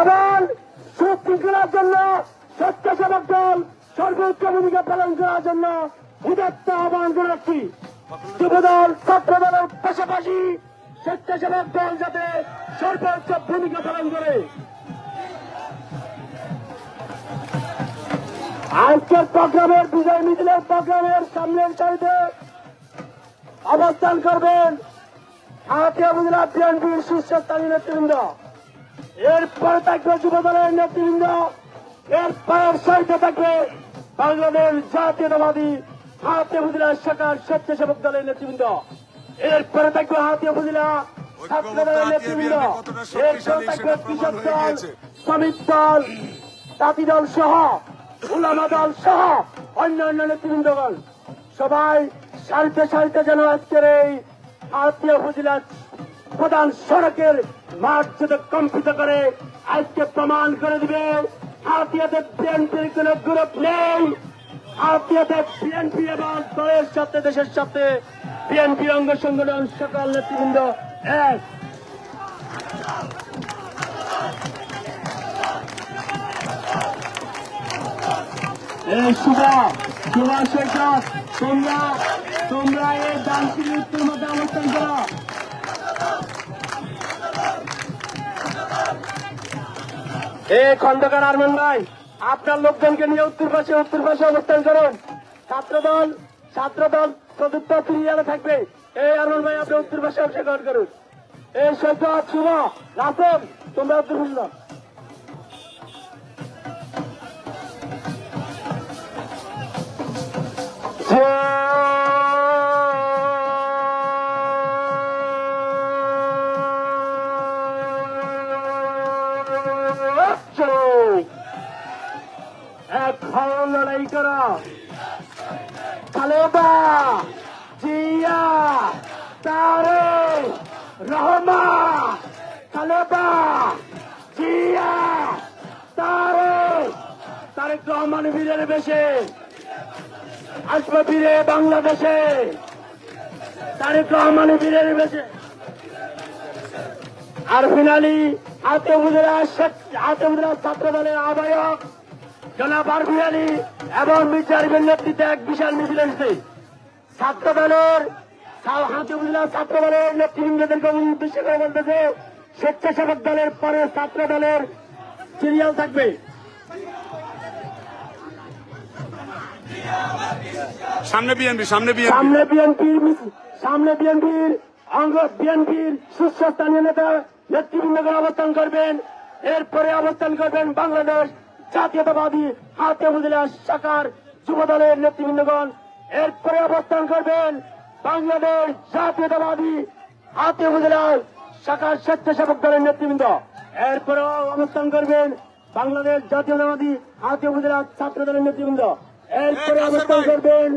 এবং সুশৃঙ্খলার জন্য স্বেচ্ছাসেবক দল সর্বোচ্চ ভূমিকা পালন করার জন্য উদাত্ত আহ্বান জানাচ্ছি। যুবদল ছাত্র দলের পাশাপাশি স্বেচ্ছাসেবক দল যাতে সর্বোচ্চ ভূমিকা পালন করে। আজকের প্রোগ্রামের বিজয় মিছিলের প্রোগ্রামের সামনের সারিতে অবস্থান করবেন আতিয়া উপজেলা বিএনপির শীর্ষস্থানীয় নেতৃবৃন্দ। এরপরে থাকবে যুব দলের নেতৃবৃন্দ এর পরের সারিতে থাকবে বাংলাদেশ জাতীয়তাবাদী হাতিয়া উপজেলা শাখার স্বেচ্ছাসেবক দলের নেতৃবৃন্দ। এরপরে থাকবে হাতিয়া উপজেলা ছাত্র দলের নেতৃবৃন্দ। এরপরে থাকবে কৃষক দল শ্রমিক দল দল সহ উলামা দল সহ অন্যান্য নেতৃবৃন্দগণ। সবাই সারিতে সারিতে যেন আজকের এই আত্মীয় উপজেলার প্রধান সড়কের যাতে কম্পিত করে আজকে প্রমাণ করে দিবে আত্মীয়তে বিএনপির কোন গ্রুপ নেই। আত্মীয়তে বিএনপি এবং দলের সাথে, দেশের সাথে বিএনপি অঙ্গ সংগঠন সকল নেতৃবৃন্দ এক। তোমরা তোমরা এই দানশীল উত্তর মধ্যে অবস্থান করো। এ খন্দকার আরমান ভাই, আপনার লোকজনকে নিয়ে উত্তর পাশে উত্তর পাশে অবস্থান করুন। ছাত্রদল ছাত্রদল চতুর্থ ফিরিয়ালে থাকবে। এই আরমান ভাই, আপনি উত্তর পাশে অংশগ্রহণ করুন। এই সৈকত শুভ রাসম তোমরা উত্তর পাশে লড়াই করা। খালেদা জিয়া তারে রহমান। খালেদা জিয়া তারে তারেক রহমান বীরের বেশে। আসবে ফিরে বাংলাদেশে। তারেক রহমান বীরের বেশে। আর ফিনালি উপজেলা হাতে ছাত্র দলের আহ্বায়ক জনাব আলী এবং মির্জারিফের নেতৃত্বে এক বিশাল মিছিল এসেছে। ছাত্র দলের হাতে উপজেলা ছাত্র দলের নেতৃবৃন্দদেরকে উদ্দেশ্য করে বলতেছে স্বেচ্ছাসেবক দলের পরে ছাত্র দলের সিরিয়াল থাকবে। সামনে বিএনপি সামনে বিএনপি। সামনে বিএনপির সামনে বিএনপির অঙ্গ বিএনপির শীর্ষস্থানীয় নেতা নেতৃবৃন্দগণ অবস্থান করবেন। এরপরে অবস্থান করবেন বাংলাদেশ জাতীয়তাবাদী হাতে উপজেলা শাখার যুব দলের নেতৃবৃন্দগণ এরপরে অবস্থান করবেন বাংলাদেশ জাতীয়তাবাদী হাতে উপজেলা শাখার স্বেচ্ছাসেবক দলের নেতৃবৃন্দ। এরপরে অবস্থান করবেন বাংলাদেশ জাতীয়তাবাদী হাতে উপজেলা ছাত্র দলের নেতৃবৃন্দ। এরপরে অবস্থান করবেন।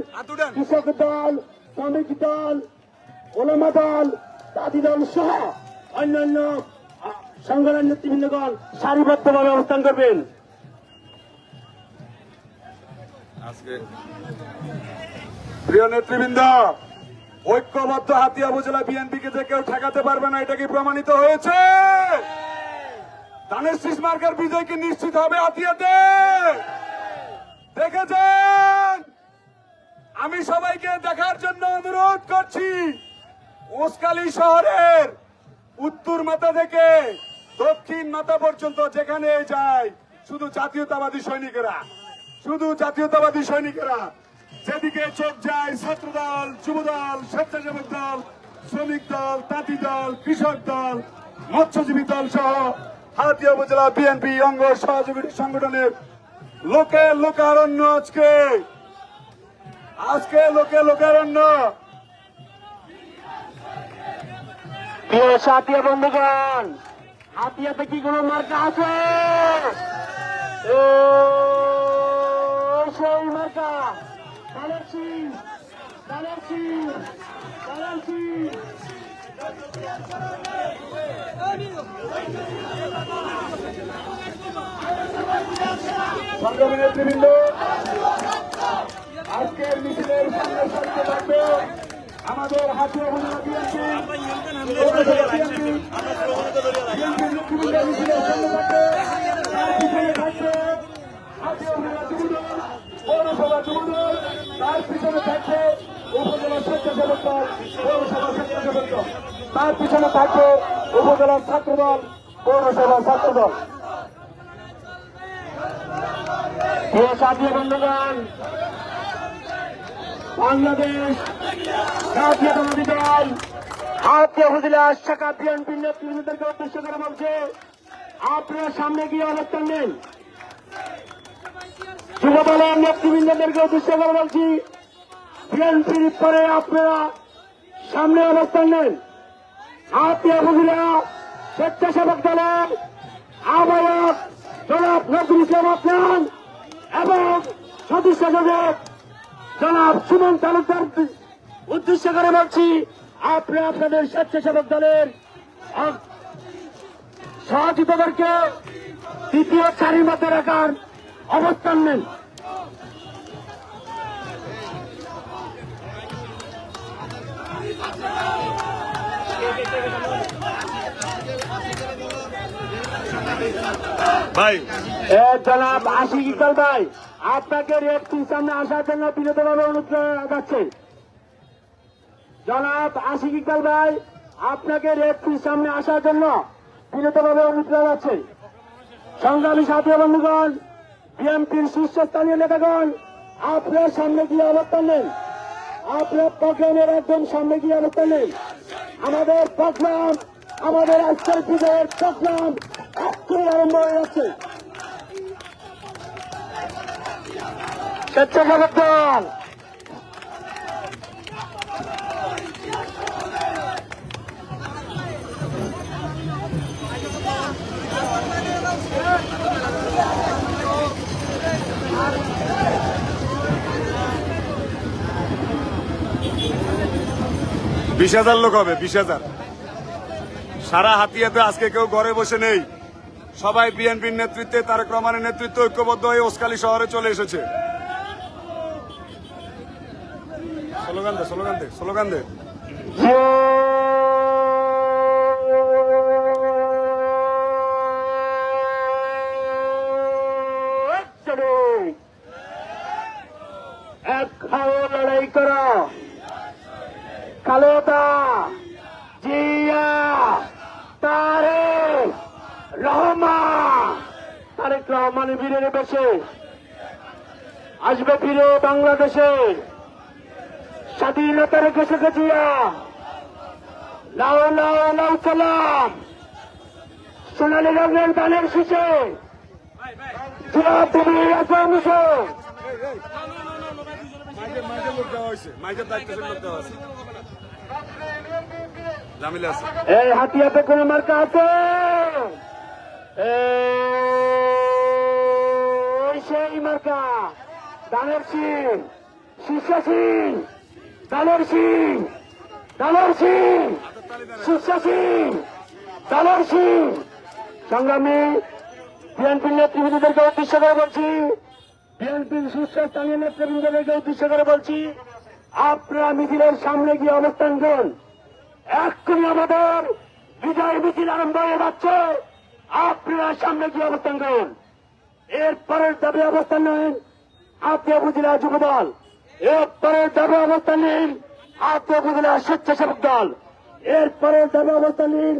কৃষক দল শ্রমিক দল ওলামা দল জাতি দল সহ অন্যান্য সংগঠন নেতৃবৃন্দগণ সারিবদ্ধভাবে অবস্থান করবেন। প্রিয় নেতৃবৃন্দ, ঐক্যবদ্ধ হাতিয়া উপজেলা বিএনপিকে যে কেউ ঠেকাতে পারবে না, এটা কি প্রমাণিত হয়েছে? ধানের শীষ মার্কের বিজয় কি নিশ্চিত হবে হাতিয়াতে? দেখেছেন? আমি সবাইকে দেখার জন্য অনুরোধ করছি ওসকালী শহরের উত্তর মাথা থেকে দক্ষিণ মাথা পর্যন্ত যেখানে যায়, শুধু জাতীয়তাবাদী সৈনিকেরা। শুধু জাতীয়তাবাদী সৈনিকেরা, যেদিকে চোখ যায় ছাত্র দল যুব দল স্বেচ্ছাসেবক দল, শ্রমিক দল, তাঁতি দল, কৃষক দল, মৎস্যজীবী দল সহ হাতিয়া উপজেলা বিএনপি অঙ্গ সহযোগী সংগঠনের লোকে লোকারণ্য আজকে। আজকে লোকে লোকারণ্য। সাথিয়া বন্ধুগণ, হাতিয়াতে কি কোনো মার্কা আছে? ও সেই মার্কা। কালের সিং কালের সিং কালের সিং সংগ্রামী নেতৃবৃন্দ আজকের মিছিলের সামনে সারিতে থাকবে আমাদের হাতিয়া উপজেলা বিএনপি। বিএনপির নেতৃবৃন্দ মিছিলের সামনে থাকবে তার পিছনে থাকবে হাতিয়া উপজেলা যুবদল তার পিছনে থাকবে উপজেলা স্বেচ্ছাসেবক দল দল। ছাত্রদল, পৌরসভা ছাত্রদল। বাংলাদেশ সামনে গিয়ে অবস্থান নেন। যুব দলের নেতৃবৃন্দদেরকে উদ্দেশ্য করে বলছি বিএনপির পরে আপনারা সামনে অবস্থান নেন। ভারতীয় উপজেলা স্বেচ্ছাসেবক দলের আহ্বায়ক জনাব নজরুল ইসলাম আফরান এবং সদস্য সচিব জনাব সুমন তালুকদার উদ্দেশ্য করে বলছি আপনি আপনাদের স্বেচ্ছাসেবক দলের আহ, সহযোগিতাদেরকে তৃতীয় সারির মধ্যে রাখার অবস্থান নেন। ভাই। জনাব আশিক ইকবাল ভাই আপনাকে রেড টির সামনে আসার জন্য বিরতভাবে অনুরোধ যাচ্ছে জনাব আশিক ইকবাল ভাই আপনাকে রেড টির সামনে আসার জন্য বিরতভাবে অনুরোধ যাচ্ছে সংগ্রামী সাথী বন্ধুগণ বিএনপির শীর্ষস্থানীয় নেতাগণ, আপনার সামনে গিয়ে অবস্থান নেন। আপনার প্রোগ্রামের একদম সামনে গিয়ে অবস্থান নেন। আমাদের প্রোগ্রাম, আমাদের আজকের বিজয়ের প্রোগ্রাম এক্ষুনি আরম্ভ হয়ে যাচ্ছে। স্বেচ্ছাসেবক দল বিশ হাজার লোক হবে, বিশ হাজার। সারা হাতিয়াতে আজকে কেউ ঘরে বসে নেই। সবাই বিএনপির নেতৃত্বে, তারেক রহমানের নেতৃত্বে ঐক্যবদ্ধ হয়ে ওসকালি শহরে চলে এসেছে। এক খাও, লড়াই করো। কালোদা জিয়া তারে রহমান। তারেক রহমান বীরের বেশে আসবে ফিরে বাংলাদেশে। স্বাধীনতার কেসে গেছিয়া। লাও লাও লাও, সালাম। সোনালী রঙের শিশে জিয়া, তুমি মাইকের লোক দেওয়া হয়েছে। দায়িত্বশীল লোক দেওয়া আছে এই হাতিয়াতে কোন মার্কা আছে? সেই মার্কা। দানের সিং শীর্ষ সিং দানের সিং দানের সিং শীর্ষ সিং দানের সিং। সংগ্রামী বিএনপির নেতৃবৃন্দদেরকে উদ্দেশ্য করে বলছি, বিএনপির শীর্ষস্থানীয় নেতৃবৃন্দদেরকে উদ্দেশ্য করে বলছি আপনারা মিছিলের সামনে গিয়ে অবস্থান করুন এক্ষুনি আমাদের বিজয় মিছিল আরম্ভ হয়ে যাচ্ছে। আপনারা সামনে গিয়ে অবস্থান করুন এরপরের দাবি অবস্থান নেন আপনি উপজেলা যুব দল। এরপরের দাবি অবস্থান নিন আপনি উপজেলা স্বেচ্ছাসেবক দল। এরপরের দাবি অবস্থান নিন